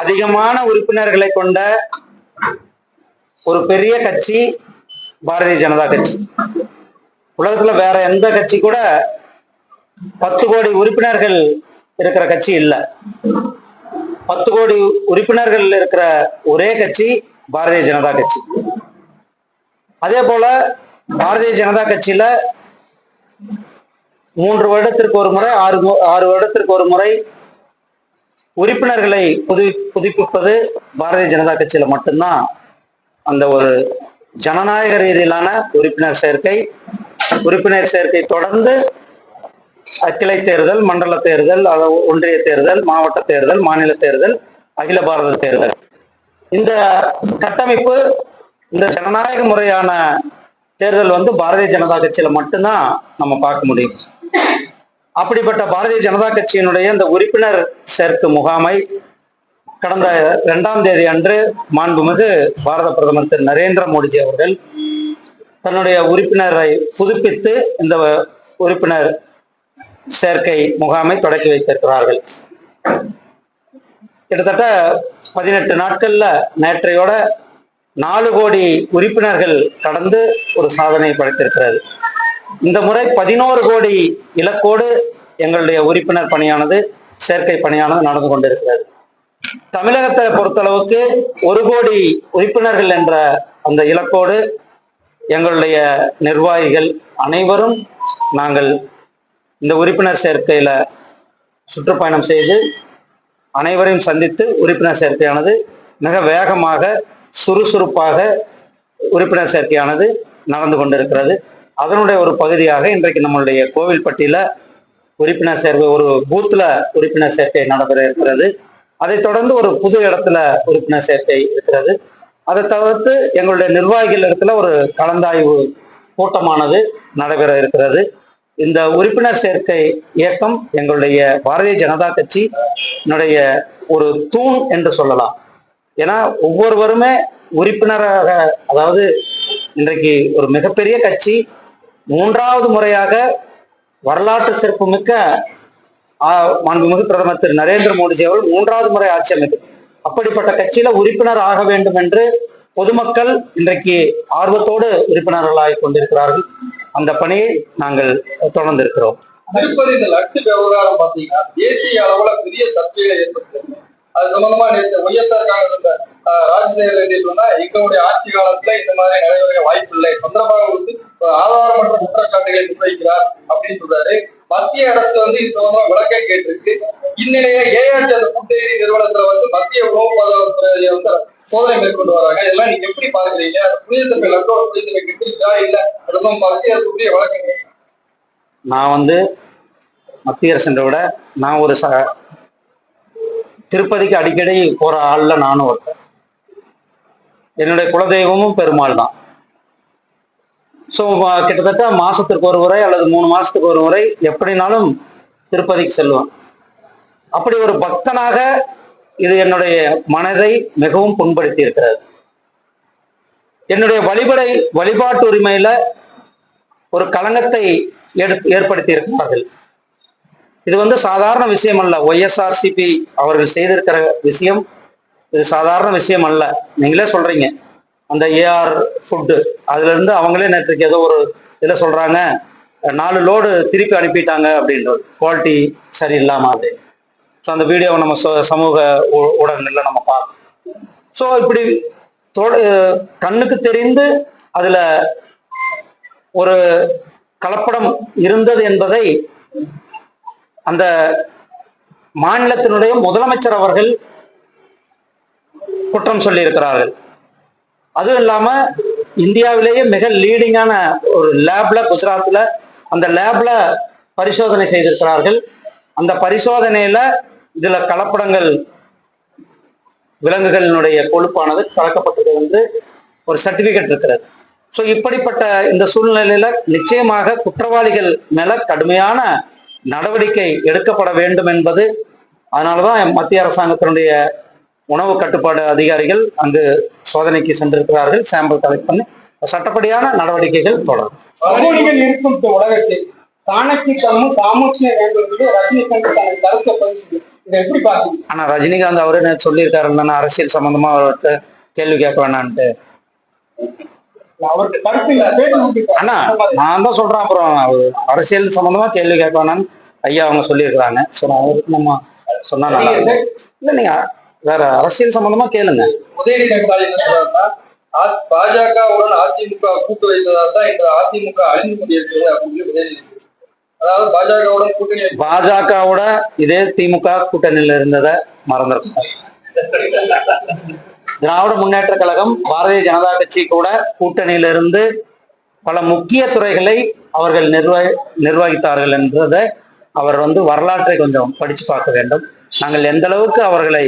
அதிகமான உறுப்பினர்களை கொண்ட ஒரு பெரிய கட்சி பாரதிய ஜனதா கட்சி. உலகத்துல வேற எந்த கட்சி கூட பத்து கோடி உறுப்பினர்கள் இருக்கிற கட்சி இல்லை. பத்து கோடி உறுப்பினர்கள் இருக்கிற ஒரே கட்சி பாரதிய ஜனதா கட்சி. அதே போல பாரதிய ஜனதா கட்சியில மூன்று வருடத்திற்கு ஒரு முறை ஆறு ஆறு வருடத்திற்கு ஒரு முறை உறுப்பினர்களை புது புதுப்பிப்பது பாரதிய ஜனதா கட்சியில மட்டும்தான் அந்த ஒரு ஜனநாயக ரீதியிலான உறுப்பினர் சேர்க்கை உறுப்பினர் சேர்க்கை தொடர்ந்து அக்கிளை தேர்தல் மண்டல தேர்தல் அதாவது ஒன்றிய தேர்தல் மாவட்ட தேர்தல் மாநில தேர்தல் அகில பாரத தேர்தல். இந்த கட்டமைப்பு இந்த ஜனநாயக முறையான தேர்தல் வந்து பாரதிய ஜனதா கட்சியில மட்டும்தான் நம்ம பார்க்க முடியும். அப்படிப்பட்ட பாரதிய ஜனதா கட்சியினுடைய இந்த உறுப்பினர் சேர்க்கு முகாமை கடந்த இரண்டாம் தேதி அன்று மாண்புமிகு பாரத பிரதமர் திரு நரேந்திர மோடிஜி அவர்கள் தன்னுடைய உறுப்பினரை புதுப்பித்து இந்த உறுப்பினர் சேர்க்கை முகாமை தொடக்கி வைத்திருக்கிறார்கள். கிட்டத்தட்ட பதினெட்டு நாட்கள்ல நேற்றையோட நாலு கோடி உறுப்பினர்கள் கடந்து ஒரு சாதனை படைத்திருக்கிறது. இந்த முறை பதினோரு கோடி இலக்கோடு எங்களுடைய உறுப்பினர் பணியானது சேர்க்கை பணியானது நடந்து கொண்டிருக்கிறது. தமிழகத்தை பொறுத்தளவுக்கு ஒரு கோடி உறுப்பினர்கள் என்ற அந்த இலக்கோடு எங்களுடைய நிர்வாகிகள் அனைவரும் நாங்கள் இந்த உறுப்பினர் சேர்க்கையில சுற்றுப்பயணம் செய்து அனைவரையும் சந்தித்து உறுப்பினர் சேர்க்கையானது மிக வேகமாக சுறுசுறுப்பாக உறுப்பினர் சேர்க்கையானது நடந்து கொண்டிருக்கிறது. அதனுடைய ஒரு பகுதியாக இன்றைக்கு நம்மளுடைய கோவில்பட்டியில உறுப்பினர் சேர்க்கை ஒரு பூத்துல உறுப்பினர் சேர்க்கை நடைபெற இருக்கிறது. அதைத் தொடர்ந்து ஒரு புது இடத்துல உறுப்பினர் சேர்க்கை இருக்கிறது. அதை தவிர்த்து எங்களுடைய நிர்வாகிகள் இடத்துல ஒரு கலந்தாய்வு கூட்டமானது நடைபெற இருக்கிறது. இந்த உறுப்பினர் சேர்க்கை இயக்கம் எங்களுடைய பாரதிய ஜனதா கட்சியினுடைய ஒரு தூண் என்று சொல்லலாம். ஏன்னா ஒவ்வொருவருமே உறுப்பினராக அதாவது இன்றைக்கு ஒரு மிகப்பெரிய கட்சி மூன்றாவது முறையாக வரலாற்று சிறப்புமிக்க மிக்க மாண்புமிகு பிரதமர் திரு நரேந்திர மோடிஜி அவர்கள் மூன்றாவது முறை ஆட்சி அமைக்கும் அப்படிப்பட்ட கட்சியில உறுப்பினர் ஆக வேண்டும் என்று பொதுமக்கள் இன்றைக்கு ஆர்வத்தோடு உறுப்பினர்களாக கொண்டிருக்கிறார்கள். அந்த பணியை நாங்கள் தொடர்ந்து இருக்கிறோம் திருப்பதி இந்த லட்டு விவகாரம் பாத்தீங்கன்னா தேசிய அளவுல பெரிய சர்ச்சைகளை ஏற்படுத்தி அது சம்பந்தமா நேற்று ஒய்எஸ்ஆர் காங்கிரஸ் ராஜசேகர் ரெட்டி சொன்னா எங்களுடைய ஆட்சி காலத்துல இந்த மாதிரி நடைபெற வாய்ப்பு இல்லை சந்திரபாபு வந்து ஆதாரமற்ற குற்றச்சாட்டுகளை முன்வைக்கிறார் அப்படின்னு சொல்றாரு. மத்திய அரசு வந்து இது சம்பந்தமா விளக்கம் கேட்டிருக்கு. இந்நிலையில ஏஆர்டி அந்த கூட்டணி நிறுவனத்துல வந்து மத்திய உணவு பாதுகாப்புத்துறை வந்து சோதனை மேற்கொண்டு வராங்க. இதெல்லாம் நீங்க எப்படி பாக்குறீங்க அந்த புனிதத்தன்மை லட்டோட புனிதத்தன்மை கிட்டிருக்கா? இல்ல அதெல்லாம் மத்திய அரசுடைய வழக்கம் நான் வந்து மத்திய அரசை விட நான் ஒரு ச திருப்பதிக்கு அடிக்கடி போற ஆள்ல நானும் ஒருத்தன். என்னுடைய குலதெய்வமும் பெருமாள் தான் ஸோ கிட்டத்தட்ட மாசத்துக்கு ஒரு முறை அல்லது மூணு மாசத்துக்கு ஒரு முறை எப்படினாலும் திருப்பதிக்கு செல்வேன் அப்படி ஒரு பக்தனாக இது என்னுடைய மனதை மிகவும் புண்படுத்தி இருக்கிறது. என்னுடைய வழிபடை வழிபாட்டு உரிமையில ஒரு களங்கத்தை ஏற்- ஏற்படுத்தி இருக்கிறார்கள். இது வந்து சாதாரண விஷயம் அல்ல. ஒய்எஸ்ஆர்சிபி அவர்கள் செய்திருக்கிற விஷயம். இது சாதாரண விஷயம் அல்ல. நீங்களே சொல்றீங்க. அந்த ஏஆர் ஃபுட்டு அதுல இருந்து அவங்களே நேற்றுக்கு ஏதோ ஒரு இதில் சொல்றாங்க நாலு லோடு திருப்பி அனுப்பிட்டாங்க அப்படின்றது குவாலிட்டி சரியில்லாம அப்படின்னு ஸோ அந்த வீடியோவை நம்ம ச- சமூக ஊடகங்களில் நம்ம பார்க்கணும் ஸோ இப்படி கண்ணுக்கு தெரிந்து அதுல ஒரு கலப்படம் இருந்தது என்பதை அந்த மாநிலத்தினுடைய முதலமைச்சர் அவர்கள் குற்றம் சொல்லியிருக்கிறார்கள். அதுவும் இல்லாம இந்தியாவிலேயே மிக லீடிங்கான ஒரு லேப்ல குஜராத்ல அந்த லேப்ல பரிசோதனை செய்திருக்கிறார்கள். அந்த பரிசோதனையில இதுல கலப்படங்கள் விலங்குகளினுடைய கொழுப்பானது கலக்கப்பட்டது வந்து ஒரு சர்டிபிகேட் இருக்கிறது. ஸோ இப்படிப்பட்ட இந்த சூழ்நிலையில நிச்சயமாக குற்றவாளிகள் மேல கடுமையான நடவடிக்கை எடுக்கப்பட வேண்டும் என்பது அதனாலதான் மத்திய அரசாங்கத்தினுடைய உணவு கட்டுப்பாடு அதிகாரிகள் அங்கு சோதனைக்கு சென்றிருக்கிறார்கள். சாம்பிள் கலெக்ட் பண்ணி சட்டப்படியான நடவடிக்கைகள் தொடரும். சமூகங்கள் இருக்கும் உலகத்தில் சாணக்கியத்தனமும் சாமர்த்தியம் வேண்டும் என்று ரஜினிகாந்த் தனது கருத்தை பதிவு இதை எப்படி பாத்தீங்க ஆனா ரஜினிகாந்த் அவரே சொல்லியிருக்காரு நான் அரசியல் சம்பந்தமா அவர்கிட்ட கேள்வி கேட்க வேணான்ட்டு. ஆனா. நான் தான் சொல்றேன் அப்புறம் அரசியல் சம்பந்தமா கேள்வி கேட்க வேணாம்னு ஐயா அவங்க சொல்லியிருக்கிறாங்க. நான் அவருக்கு நம்ம சொன்னா நல்லா இல்ல நீங்க வேற அரசியல் சம்பந்தமா கேளுங்க. உதயநிதி ஸ்டாலின் பாஜகவுடன் அதிமுக கூட்டு வைத்ததால் தான் இந்த அதிமுக அழிந்து கொண்டிருக்கிறது அப்படின்னு உதயநிதி. அதாவது பாஜகவுடன் கூட்டணி பாஜகவோட இதே திமுக கூட்டணியில இருந்ததை மறந்துருக்கோம் திராவிட முன்னேற்ற கழகம் பாரதிய ஜனதா கட்சி கூட கூட்டணியில இருந்து பல முக்கிய துறைகளை அவர்கள் நிர்வகி நிர்வகித்தார்கள் என்றதை அவர் வந்து வரலாற்றை கொஞ்சம் படிச்சு பார்க்க வேண்டும். நாங்கள் எந்த அளவுக்கு அவர்களை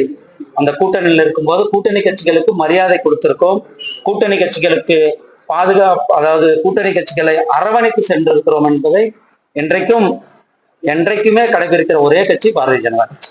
அந்த கூட்டணியில் இருக்கும்போது கூட்டணி கட்சிகளுக்கு மரியாதை கொடுத்திருக்கோம். கூட்டணி கட்சிகளுக்கு பாதுகாப்பு அதாவது கூட்டணி கட்சிகளை அரவணைத்து சென்றிருக்கிறோம் என்பதை என்றைக்கும் என்றைக்குமே கடைபிடிக்கிற ஒரே கட்சி பாரதிய ஜனதா கட்சி.